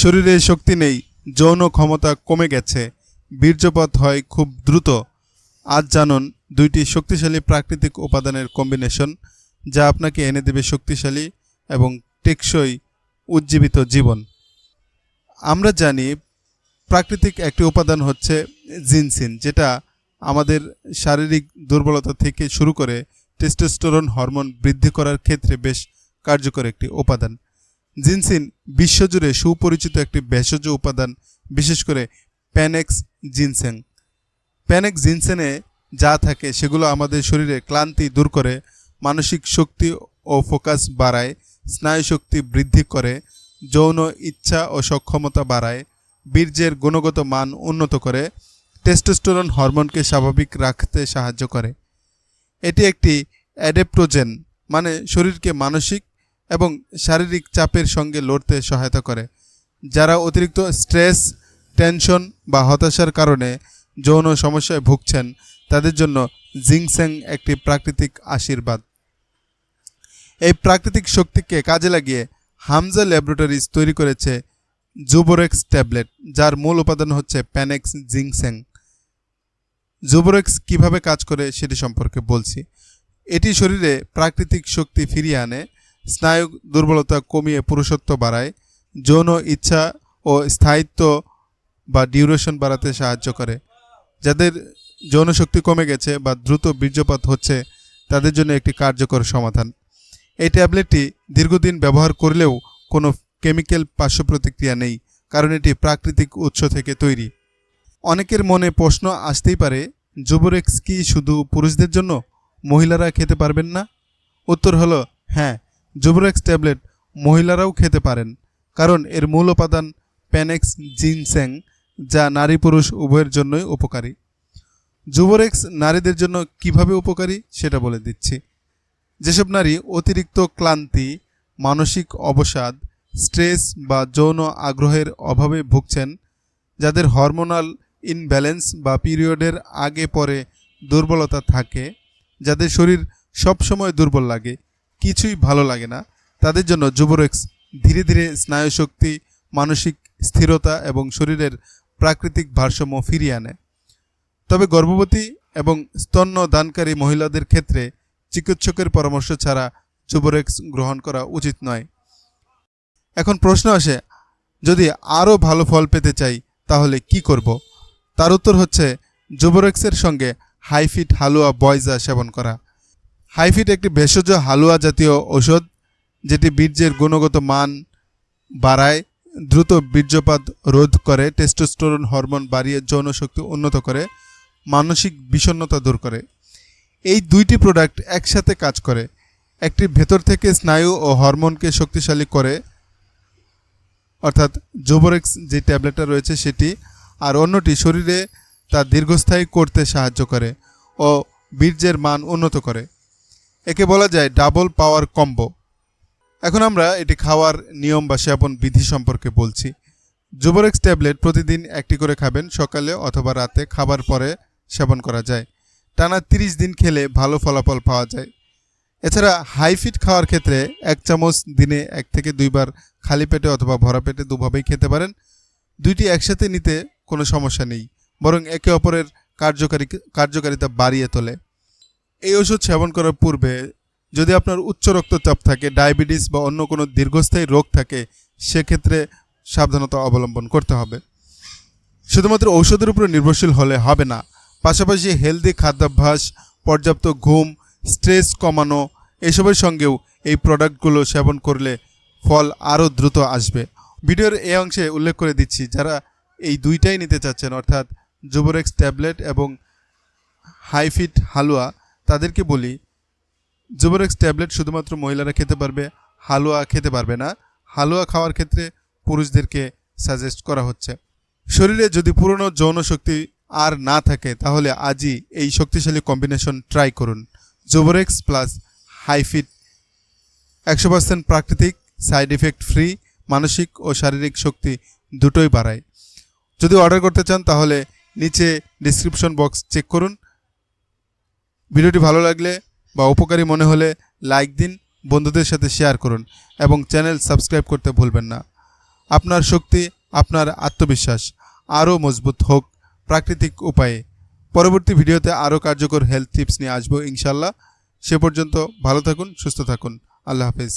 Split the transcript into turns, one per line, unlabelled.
শরীরে শক্তি নেই, যৌন ক্ষমতা কমে গেছে, বীর্যপাত হয় খুব দ্রুত। আজ জানুন দুইটি শক্তিশালী প্রাকৃতিক উপাদানের কম্বিনেশন, যা আপনাকে এনে দেবে শক্তিশালী এবং টেকসই উজ্জীবিত জীবন। আমরা জানি প্রাকৃতিক একটি উপাদান হচ্ছে জিনসিন, যেটা আমাদের শারীরিক দুর্বলতা থেকে শুরু করে টেস্টোস্টেরন হরমোন বৃদ্ধি করার ক্ষেত্রে বেশ কার্যকর একটি উপাদান। জিনসিন বিশ্বজুড়ে সুপরিচিত একটি ভেষজ উপাদান, বিশেষ করে প্যানেক্স জিনসেং প্যানেক্স জিনসেনে যা থাকে সেগুলো আমাদের শরীরে ক্লান্তি দূর করে, মানসিক শক্তি ও ফোকাস বাড়ায়, স্নায়ু শক্তি বৃদ্ধি করে, যৌন ইচ্ছা ও সক্ষমতা বাড়ায়, বীর্যের গুণগত মান উন্নত করে, টেস্টোস্টেরন হরমোনকে স্বাভাবিক রাখতে সাহায্য করে। এটি একটি অ্যাডেপ্টোজেন মানে শরীরকে মানসিক এবং শারীরিক চাপের সঙ্গে লড়তে সহায়তা করে, যারা অতিরিক্ত স্ট্রেস, টেনশন বা হতাশার কারণে যৌন সমস্যায় ভুগছেন, তাদের জন্য জিংস্যাং একটি প্রাকৃতিক আশীর্বাদ। এই প্রাকৃতিক শক্তিকে কাজে লাগিয়ে হামজা ল্যাবরেটরিজ তৈরি করেছে জুবোরেক্স ট্যাবলেট, যার মূল উপাদান হচ্ছে প্যানেক্স জিংস্যাং জুবোরেক্স কীভাবে কাজ করে সেটি সম্পর্কে বলছি। এটি শরীরে প্রাকৃতিক শক্তি ফিরিয়ে আনে স্নায়ু দুর্বলতা কমিয়ে পুরুষত্ব বাড়ায়, যৌন ইচ্ছা ও স্থায়িত্ব বা ডিউরেশন বাড়াতে সাহায্য করে। যাদের যৌন শক্তি কমে গেছে বা দ্রুত বীর্যপাত হচ্ছে, তাদের জন্য একটি কার্যকর সমাধান। এই ট্যাবলেটটি দীর্ঘদিন ব্যবহার করলেও কোনো কেমিক্যাল পার্শ্ব প্রতিক্রিয়া নেই, কারণ এটি প্রাকৃতিক উৎস থেকে তৈরি। অনেকের মনে প্রশ্ন আসতেই পারে, জুবোরেক্স কি শুধু পুরুষদের জন্য? মহিলারা খেতে পারবেন না? উত্তর হলো হ্যাঁ জুবোরেক্স ট্যাবলেট মহিলারাও খেতে পারেন, কারণ এর মূল উপাদান প্যানেক্স জিনস্যাং যা নারী পুরুষ উভয়ের জন্যই উপকারী। জুবোরেক্স নারীদের জন্য কীভাবে উপকারী সেটা বলে দিচ্ছি। যেসব নারী অতিরিক্ত ক্লান্তি, মানসিক অবসাদ, স্ট্রেস বা যৌন আগ্রহের অভাবে ভুগছেন, যাদের হরমোনাল ইনব্যালেন্স বা পিরিয়ডের আগে পরে দুর্বলতা থাকে, যাদের শরীর সবসময় দুর্বল লাগে কিছুই ভালো লাগে না। তাদের জন্য যুবরেক্স ধীরে ধীরে স্নায়ু শক্তি মানসিক স্থিরতা এবং শরীরের প্রাকৃতিক ভারসাম্য ফিরিয়ে আনে। তবে গর্ভবতী এবং স্তন্য দানকারী মহিলাদের ক্ষেত্রে চিকিৎসকের পরামর্শ ছাড়া যুবরেক্স গ্রহণ করা উচিত নয়। এখন প্রশ্ন আসে, যদি আরও ভালো ফল পেতে চাই, তাহলে কি করব? তার উত্তর হচ্ছে, যুবরেক্সের সঙ্গে হাইফিট হালুয়া বয়জা সেবন করা। হাইফিট একটি ভেষজ হালুয়া জাতীয় ঔষধ, যেটি বীর্যের গুণগত মান বাড়ায়, দ্রুত বীর্যপাত রোধ করে টেস্টোস্টেরন হরমোন বাড়িয়ে যৌন শক্তি উন্নত করে, মানসিক বিষণ্ণতা দূর করে। এই দুইটি প্রোডাক্ট একসাথে কাজ করে। একটি ভেতর থেকে স্নায়ু ও হরমোনকে শক্তিশালী করে, অর্থাৎ জোবোরেক্স যে ট্যাবলেটটা রয়েছে সেটি, আর অন্যটি শরীরে তা দীর্ঘস্থায়ী করতে সাহায্য করে ও বীর্যের মান উন্নত করে। একে বলা যায় ডাবল পাওয়ার কম্বো এখন আমরা এটি খাওয়ার নিয়ম বা সেবন বিধি সম্পর্কে বলছি। জুবোরেক্স ট্যাবলেট প্রতিদিন একটি করে খাবেন সকালে অথবা রাতে খাবার পরে সেবন করা যায়। টানা তিরিশ দিন খেলে ভালো ফলাফল পাওয়া যায়। এছাড়া হাইফিট খাওয়ার ক্ষেত্রে এক চামচ দিনে এক থেকে দুইবার খালি পেটে অথবা ভরা পেটে দুভাবেই খেতে পারেন। দুইটি একসাথে নিতে কোনো সমস্যা নেই, বরং একে অপরের কার্যকারী কার্যকারিতা বাড়িয়ে তোলে। এই ওষুধ সেবন করার পূর্বে যদি আপনার উচ্চ রক্তচাপ থাকে, ডায়াবেটিস বা অন্য কোনো দীর্ঘস্থায়ী রোগ থাকে, সেক্ষেত্রে সাবধানতা অবলম্বন করতে হবে। শুধুমাত্র ঔষধের উপর নির্ভরশীল হলে হবে না, পাশাপাশি হেলদি খাদ্যাভ্যাস, পর্যাপ্ত ঘুম, স্ট্রেস কমানো, এসবের সঙ্গেও এই প্রোডাক্টগুলো সেবন করলে ফল আরও দ্রুত আসবে। ভিডিওর এই অংশে উল্লেখ করে দিচ্ছি, যারা এই দুইটাই নিতে চাচ্ছেন, অর্থাৎ জুবোরেক্স ট্যাবলেট এবং হাইফিট হালুয়া তাদেরকে বলি জুবোরেক্স ট্যাবলেট শুধুমাত্র মহিলারা খেতে পারবে, হালুয়া খেতে পারবে না। হালুয়া খাওয়ার ক্ষেত্রে পুরুষদেরকে সাজেস্ট করা হচ্ছে। শরীরে যদি পুরনো যৌন শক্তি আর না থাকে, তাহলে আজই এই শক্তিশালী কম্বিনেশন ট্রাই করুন। জোবোরেক্স প্লাস হাইফিট একশো পার্সেন্ট প্রাকৃতিক সাইড ইফেক্ট ফ্রি মানসিক ও শারীরিক শক্তি দুটোই বাড়ায়। যদি অর্ডার করতে চান, তাহলে নিচে ডিসক্রিপশন বক্স চেক করুন। ভিডিওটি ভালো লাগলে বা উপকারী মনে হলে লাইক দিন, বন্ধুদের সাথে শেয়ার করুন এবং চ্যানেল সাবস্ক্রাইব করতে ভুলবেন না। আপনার শক্তি, আপনার আত্মবিশ্বাস আরও মজবুত হোক প্রাকৃতিক উপায়ে। পরবর্তী ভিডিওতে আরও কার্যকর হেলথ টিপস নিয়ে আসব ইনশাল্লাহ সে পর্যন্ত ভালো থাকুন, সুস্থ থাকুন। আল্লাহ হাফেজ।